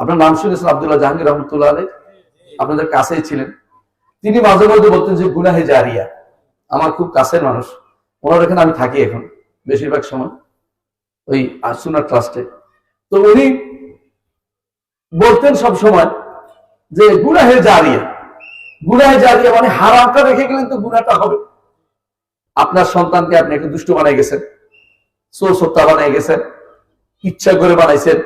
আপনার নাম শুনেছেন আব্দুল্লাহ জাহাঙ্গীর রহমতুল্লাহ আলী আপনাদের কাছেই ছিলেন। তিনি মাঝে মধ্যে বলতেন যে, গুনাহে জারিয়া, আমার খুব কাছের মানুষ। ওনার এখানে আমি থাকি এখন, বেশিরভাগ সময়, ওই আসুনার ট্রাস্টে। তো উনি বলতেন সব সময় যে, গুনাহে জারিয়া গুনাহে জারিয়া মানে হারামটা রেখে গেলেন তো গুনাহটা হবে। আপনার সন্তানকে আপনি একটু দুষ্ট বানাই গেছেন চোর সত্তা বানাই গেছেন, ইচ্ছা করে বানাইছেন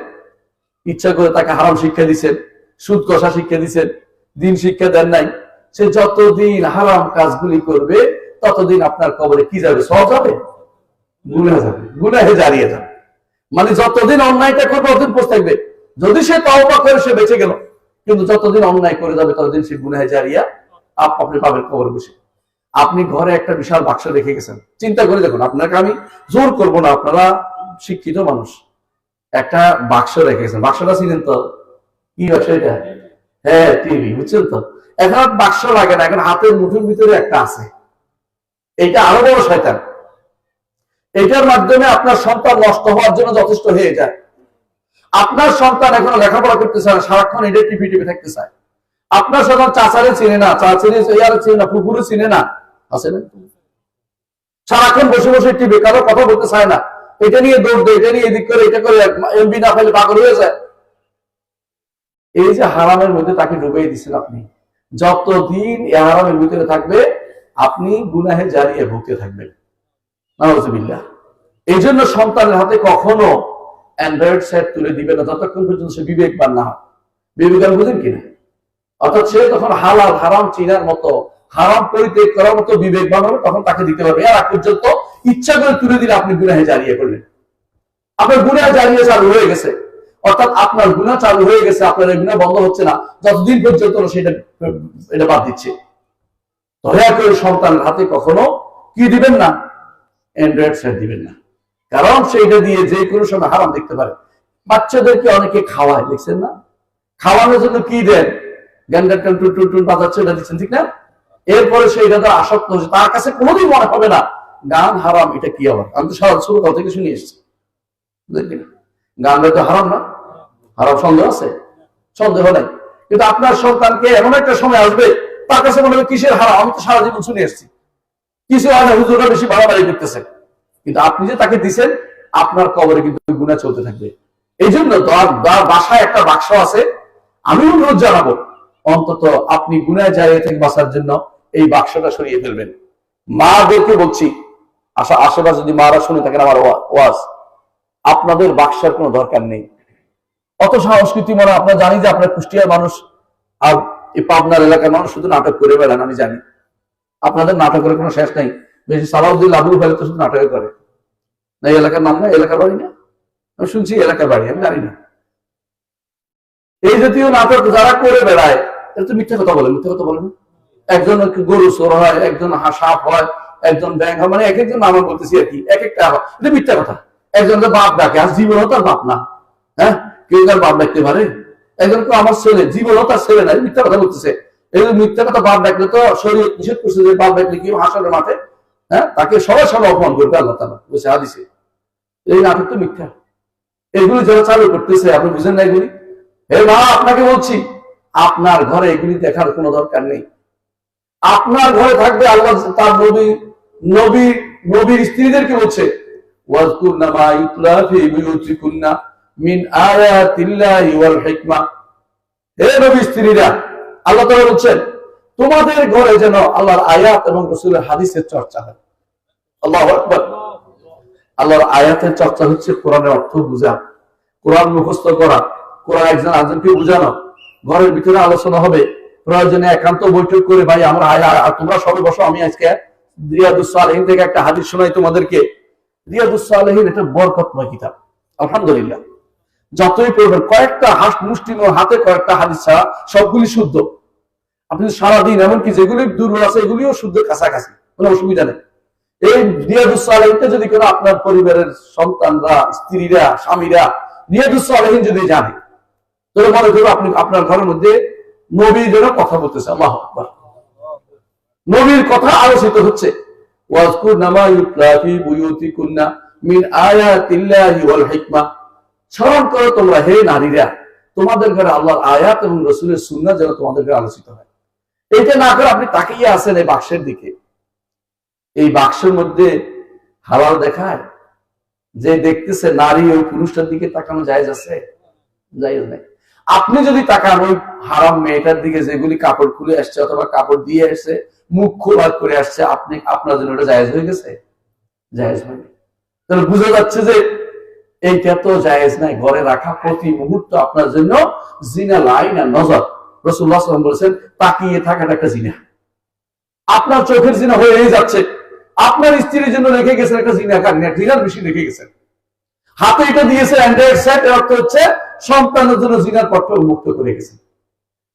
ইচ্ছা করে তাকে হারাম শিক্ষা দিচ্ছেন সুদ কষা শিক্ষা দিচ্ছেন দিন শিক্ষা দেন নাই সে যতদিন হারাম কাজগুলি করবে ততদিন আপনার কবরে কি যাবে? সহজ হবে গুনাহ যাবে। গুনাহে জারিয়ে যাবে। মানে যতদিন অন্যায়টা করবে ততদিন থাকবে। যদি সে তওবা করে সে বেঁচে গেল। কিন্তু যতদিন অন্যায় করে যাবে ততদিন সে গুনাহে জারিয়া আপনি পাবেন কবর বসে। আপনি ঘরে একটা বিশাল বাক্স রেখে গেছেন। চিন্তা করে দেখুন আপনাকে আমি জোর করব না। আপনারা শিক্ষিত মানুষ। একটা বাক্স রেখে গেছেন বাক্সটা চিনেন তো? কি বাক্স এটা? হ্যাঁ টিভি, বুঝছেন তো? এখন আর বাক্স লাগে না, এখন হাতের মুঠোর ভিতরে একটা আছে। এটা আরও বড় শয়তান। এটার মাধ্যমে আপনার সন্তান নষ্ট হওয়ার জন্য যথেষ্ট হয়ে যায়। আপনার সন্তান এখন লেখাপড়া করতে চায় সারাক্ষণ এটা টিভি টিভি থাকতে চায়। আপনার সন্তান চাচারে চিনে না, চাচারে ইয়ারে চিনে না পুকুরে চিনে না। আছে না? সারাক্ষণ বসে বসে টিভি, কারও কথা বলতে চায় না। এটা নিয়ে দৌড় এটা নিয়ে এদিক করে, এটা করে এমবি না ফেলে পাগল হয়ে যায়। এই যে হারামের মধ্যে তাকে ডুবিয়ে দিচ্ছেন আপনি, যতদিন এই হারামের ভিতরে থাকবে, আপনি গুনাহে জারিয়ে ভুগতে থাকবেন। এই জন্য সন্তানের হাতে কখনো অ্যান্ড্রয়েড সেট তুলে দিবে না, যতক্ষণ পর্যন্ত সে বিবেকবান না হয়। বিবেকান বুঝেন কিনা? অর্থাৎ সে তখন হালাল, হারাম চিনার মতো হারাম পরিত্যাগ করার মতো বিবেকবান হবে তখন তাকে দিতে পারবে আর আগ পর্যন্ত ইচ্ছা করে তুলে দিলে আপনি গুনাহে জারিয়ে করলেন আপনার গুনাহ জারিয়ে চালু হয়ে গেছে। অর্থাৎ আপনার গুনাহ চালু হয়ে গেছে, আপনার গুনাহ বন্ধ হচ্ছে না। যতদিন পর্যন্ত সেটা, এটা বাদ দিচ্ছে। দয়া করে সন্তানের হাতে কখনো কি দিবেন না? অ্যান্ড্রয়েড সেট দিবেন না। কারণ সেইটা দিয়ে যে কোনো সময় হারাম দেখতে পারে। বাচ্চাদেরকে অনেকে খাওয়ায়, দেখছেন না? খাওয়ানোর জন্য কি দেন? গ্যান্ডার টুন টুন টুন বাজাচ্ছে, এটা দিচ্ছেন ঠিক না? এরপরে সে এটা আসক্ত হচ্ছে তার কাছে কোনোদিন মনে হবে না, গান হারাম, এটা কি আবার? আমি তো সারা ছোট কথা থেকে শুনে এসেছি। বুঝলেন গান তো হারাম না, হারাম সন্দেহ আছে? সন্দেহ নাই। কিন্তু আপনার সন্তানকে এমন একটা সময় আসবে, তার কাছে মনে হবে কিসের হারাম? আমি তো সারা জীবন শুনে এসেছি। কিছু হয় না হুজুরা বেশি বাড়াবাড়ি করতেছে। কিন্তু আপনি যে তাকে দিছেন, আপনার কবরে কিন্তু গুণা চলতে থাকবে। এই জন্য বাসায় একটা বাক্স আছে। আমি অনুরোধ জানাব, অন্তত আপনি গুণায় জায়গা থেকে বাঁচার জন্য এই বাক্সটা সরিয়ে ফেলবেন। মাদেরকে বলছি, আশা, আশেপাশে যদি মারা শুনে থাকেন, আমার ওয়াজ, আপনাদের বাক্সের কোনো দরকার নেই। অত সংস্কৃতি মনে, আপনারা জানি যে আপনার কুষ্টিয়ার মানুষ, আর এই পাবনার এলাকার মানুষ শুধু নাটক করে বেড়ান, আমি জানি। আপনাদের নাটকের কোনো শেষ নেই। বেশি সালাউদ্দিন আবুল ফেলে তো শুধু নাটকে করে। না, এই এলাকার নাম না এলাকার বাড়ি না? আমি শুনছি এলাকার বাড়ি, আমি জানি না। এই জাতীয় নাটক যারা করে বেড়ায় এটা তো মিথ্যা কথা বলে, মিথ্যা কথা বলে না। একজন গরু চোর হয়, একজন সাপ হয়, একজন ব্যাংক হয় মানে এক একজন নাম বলতেছি আর কি, এক একটা এটা মিথ্যা কথা। একজনকে বাপ ডাকে, আর জীবনও তার বাপ না। হ্যাঁ? কেউ তার বাপ ডাকতে পারে। একজন তো আমার ছেলে, জীবনও তার ছেলে না মিথ্যা কথা বলতেছে। এই মিথ্যা কথা বাপ ডাকলে তো শরীর নিষেধ করছে যে বাপ ডাকলে কি হাসনের মাঠে। হ্যাঁ? তাকে সবাই সবাই অপমান করবে আল্লাহ তালা বলছে হাদিসে। এই নাটক তো মিথ্যা। এগুলি যারা চালু করতেছে, আপনি বুঝেন না এগুলি? হে মা, আপনাকে বলছি, আপনার ঘরে এগুলি দেখার কোনো দরকার নেই। আপনার ঘরে থাকবে আল্লাহ তার নবী নবী, নবীর স্ত্রীদেরকে বলছে, ওয়াজকুরনা মা ফি মিন আয়াতিল্লাহি ওয়াল হিকমা। হে নবী স্ত্রীরা, আল্লাহ তাআলা বলছেন, তোমাদের ঘরে যেন আল্লাহর আয়াত এবং রাসূলের হাদিসের চর্চা হয়। আল্লাহু আকবার। আল্লাহর আয়াতের চর্চা হচ্ছে কোরআনের অর্থ বোঝা, কোরআন মুখস্থ করা। কোরআন একজন আরেকজনকে বোঝানো। ঘরের ভিতরে আলোচনা হবে। প্রয়োজনে একান্ত বৈঠক করে, ভাই, আমরা তোমরা সবাই বসো, আমি আজকে রিয়াদুসালহীন থেকে একটা হাদিস শোনাই তোমাদেরকে। রিয়াদুসালহীন এটা বরকতময় কিতাব, আলহামদুলিল্লাহ। যতই পড়বেন, কয়েকটা হাস মুষ্টি হাতে, কয়েকটা হাদিস ছাড়া সবগুলি শুদ্ধ। আপনি সারাদিন এমনকি যেগুলি দুর্বল আছে, এগুলিও শুদ্ধ কাছাকাছি, কোনো অসুবিধা নেই। এই রিয়াদুসালহীনটা যদি কোনো আপনার পরিবারের সন্তানরা, স্ত্রীরা, স্বামীরা রিয়াদুসালহীন যদি জানে, তাহলে মনে করব আপনি আপনার ঘরের মধ্যে নবীর জন্য কথা বলতেছে, আল্লাহ আকবার। নবীর কথা আলোচিত হচ্ছে। ওয়াজকুর নামা মিন আয়াতিল্লাহি ওয়াল হিকমা। স্মরণ করো তোমরা, হে নারীরা, তোমাদের ঘরে আল্লাহর আয়াত এবং রসুলের সুন্না যেন তোমাদের ঘরে আলোচিত হয়। না করে আপনি তাকিয়ে আছেন এই বাক্সের দিকে। এই বাক্সের মধ্যে হালাল দেখায় যে দেখতেছে নারী ওই পুরুষটার দিকে তাকানো যায় আছে? জায়েজ নাই। আপনি যদি তাকান, ওই হারাম মেয়েটার দিকে যেগুলি কাপড় খুলে আসছে অথবা কাপড় দিয়ে আসছে, মুখ খোলা করে আসছে, আপনি, আপনার জন্য ওটা জায়েজ হয়ে গেছে? জায়েজ হয়নি। তাহলে বুঝা যাচ্ছে যে এইটা তো জায়েজ নাই, ঘরে রাখা প্রতি মুহূর্ত আপনার জন্য জিনা, লাইন আর নজর। রসুল্লাহ বলেছেন, তাকিয়ে থাকাটা একটা জিনা। আপনার চোখের জিনা হয়ে যাচ্ছে। আপনার স্ত্রীর জন্য রেখে গেছেন একটা জিনা। কান্না জিনার বেশি রেখে গেছেন। হাতে এটা দিয়েছে, অ্যান্ড্রয়েড সেট, এর অর্থ হচ্ছে সন্তানের জন্য জিনার পথটা উন্মুক্ত করে গেছেন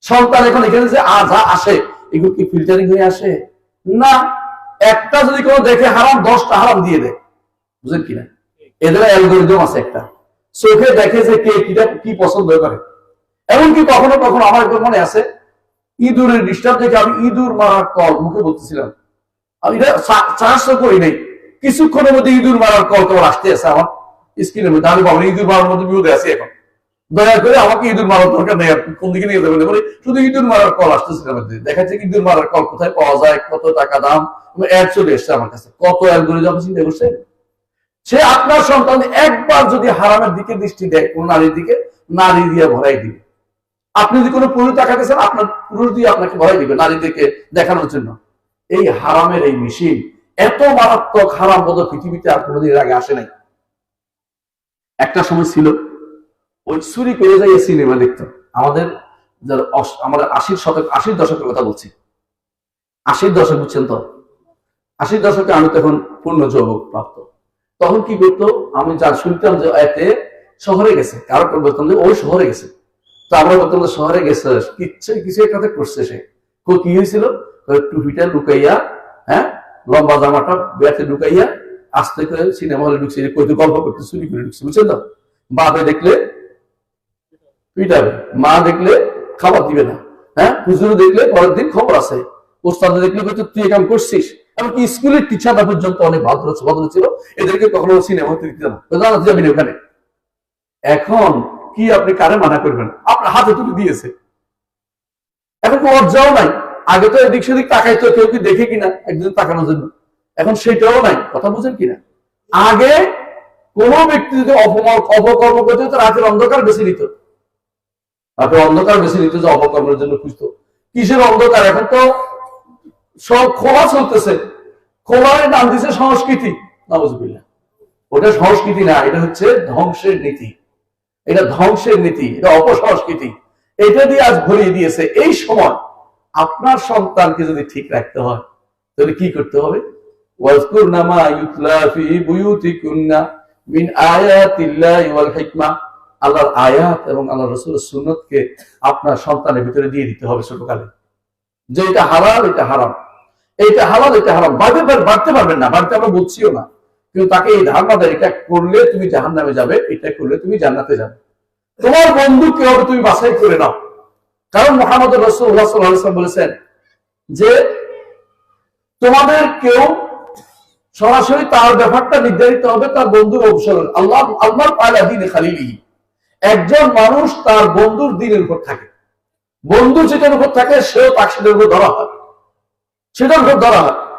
সন্তান এখন এখানে যে আজা আসে, এগুলো কি ফিল্টারিং হয়ে আসে? না, একটা যদি কোনো দেখে হারাম, দশটা হারাম দিয়ে দেয়। বুঝলেন কিনা? এদের অ্যালগোরিদম আছে একটা। চোখে দেখে যে কে কিটা, কি পছন্দ করে। এমনকি কখনো কখনো আমার একবার মনে আছে, ইঁদুরের ডিস্টার্ব দেখে আমি ইঁদুর মারার কল, মুখে বলতেছিলাম। আমি এটা চার্জ তো করি নাই। কিছুক্ষণের মধ্যে ইঁদুর মারার কল তোমার আসতে আছে আমার স্ক্রিনের মধ্যে। আমি ভাবলাম ইঁদুর মারার মধ্যে বিপদে আছি এখন। দয়া করে আমাকে ইঁদুর মারার দরকার নেই, আপনি কোন দিকে নিয়ে যাবেন? বলে, শুধু ইঁদুর মারার কল আসতেছে আমার মধ্যে দেখা যাচ্ছে ইঁদুর মারার কল কোথায় পাওয়া যায়, কত টাকা দাম? অ্যাড চলে এসছে আমার কাছে। কত অ্যালগোরিদম চিন্তা করছেন? সে আপনার সন্তান একবার যদি হারামের দিকে দৃষ্টি দেয়, কোন নারীর দিকে, নারী দিয়ে ভরাই দিবে। আপনি যদি কোনো পুরুষ দেখাতেছেন আপনার পুরুষ দিয়ে আপনাকে ভরাই দিবে নারীদেরকে দেখানোর জন্য। এই হারামের এই মেশিন এত মারাত্মক হারাম বোধ পৃথিবীতে আর কোনোদিন আগে আসে নাই। একটা সময় ছিল ওই চুরি করে যাই সিনেমা দেখতো আমাদের আমাদের আশির শতক আশির দশকের কথা বলছি। আশির দশক বুঝছেন তো? আশির দশকে আমি তখন পূর্ণ যৌবক প্রাপ্ত। তখন কি করতো? আমি যা শুনতাম যে এতে শহরে গেছে। কারও বলতাম যে ওই শহরে গেছে। তো আমরা বলতাম শহরে গেছে, কিচ্ছু কিছু একটা করছে সে। কো হয়েছিল? টুপিটা লুকাইয়া হ্যাঁ? লম্বা জামাটা ব্যাতে ঢুকাইয়া আস্তে করে সিনেমা হলে ঢুকছে। কই গল্প করতে, চুরি করে ঢুকছে। বুঝছেন তো? বাপে দেখলে পিটাবে মা দেখলে খাবার দিবে না। হ্যাঁ? হুজুর দেখলে পরের দিন খবর আছে। ওস্তাদ দেখলে হয়তো তুই একাম করছিস? এমনকি স্কুলের টিচাররা পর্যন্ত অনেক ভদ্র ভদ্র ছিল। এদেরকে কখনো সিনেমা হতে দিতে না। জানা যাবি না ওখানে। এখন কি আপনি কারে মানা করবেন? আপনার হাতে তুলে দিয়েছে। এখন লজ্জাও নাই। আগে তো এদিক সেদিক তাকাইতো, কেউ কি দেখে কিনা একদিন তাকানোর জন্য। এখন সেটাও নাই। কথা বুঝেন কিনা? আগে কোন ব্যক্তি যদি অপকর্ম করতে রাতের অন্ধকার বেছে নিত রাতের অন্ধকার বেছে নিত যে অপকর্মের জন্য খুঁজতো। কিসের অন্ধকার? এখন তো সব খোলা চলতেছে। খোলার নাম দিছে সংস্কৃতি। নবজবিল্লা ওটা সংস্কৃতি না, এটা হচ্ছে ধ্বংসের নীতি। এটা ধ্বংসের নীতি, এটা অপসংস্কৃতি। এটা দিয়ে আজ ভরিয়ে দিয়েছে এই সময়। আপনার সন্তানকে যদি ঠিক রাখতে হয়, তাহলে কি করতে হবে? ওয়াজকুরনা মা ইউতলা মিন আয়াতিল্লাহি হিকমা। আল্লাহর আয়াত এবং আল্লাহ রাসূলের সুন্নতকে আপনার সন্তানের ভিতরে দিয়ে দিতে হবে ছোটকালে। যে এটা হালাল, এটা হারাম। এইটা হালাল, এটা হারাম। বাড়তে পার- বাড়তে পারবেন না, বাড়তে আমরা বলছিও না। কিন্তু তাকে এই ধারণা দেয়, এটা করলে তুমি জাহান নামে যাবে, এটা করলে তুমি জান্নাতে যাবে। তোমার বন্ধু কে হবে, তুমি বাছাই করে নাও। কারণ মোহাম্মদ রসুল্লাহ সাল্লাম বলেছেন যে, তোমাদের কেউ সরাসরি তার ব্যাপারটা নির্ধারিত হবে, তার বন্ধুর অনুসরণ আল্লাহ আল্লাহর পায়লা দিনে খালিলি একজন মানুষ তার বন্ধুর দিনের উপর থাকে। বন্ধু যেটার উপর থাকে, সেও তার সেটার উপর ধরা হয়। সেটার উপর ধরা হয়।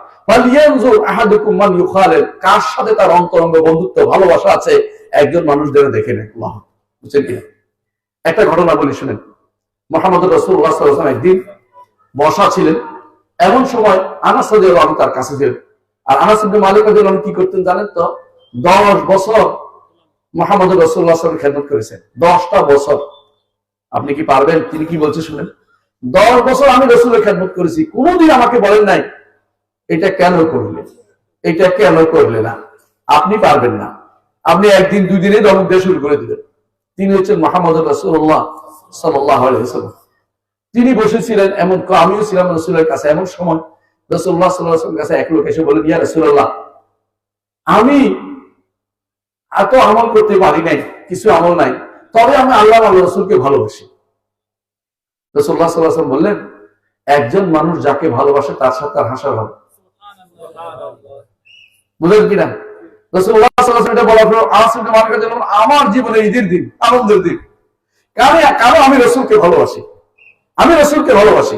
কার সাথে তার অন্তরঙ্গ বন্ধুত্ব, ভালোবাসা আছে, একজন মানুষ যেন দেখে একটা ঘটনা বলি, শুনেন। মোহাম্মদ রসুল্লাহ সাল্লাম একদিন বসা ছিলেন। এমন সময় আনাস তার কাছে ছিলেন আর আনাস মালিক কি করতেন জানেন তো? দশ বছর মোহাম্মদ রসুল্লাহ খেদমত করেছেন। দশটা বছর। আপনি কি পারবেন? তিনি কি বলছে শুনেন? দশ বছর আমি রসুলের খেদমত করেছি। কোনোদিন আমাকে বলেন নাই, এটা কেন করলে এটা কেন করলে না? আপনি পারবেন না। আপনি একদিন দুই দিনে দমক দিয়ে শুরু করে দিবেন। তিনি হচ্ছেন মোহাম্মদ রসুল্লাহ সাল্লাহ তিনি বসেছিলেন এমন, আমিও ছিলাম রসুলের কাছে এমন সময়। রসুল্লাহ সাল্লাহ কাছে এক লোক এসে বলে ইয়া রসুল্লাহ আমি এত আমল করতে পারি নাই, কিছু আমল নাই। তবে আমি আল্লাহ আল্লাহ রসুলকে ভালোবাসি। রসুল্লাহ সাল্লাহ বললেন, একজন মানুষ যাকে ভালোবাসে, তার সাথে তার হাসা হবে। বুঝলেন কিনা? আমার জীবনে ঈদের দিন, আনন্দের দিন। কারণ আমি রসুলকে ভালোবাসি। আমি রসুলকে ভালোবাসি।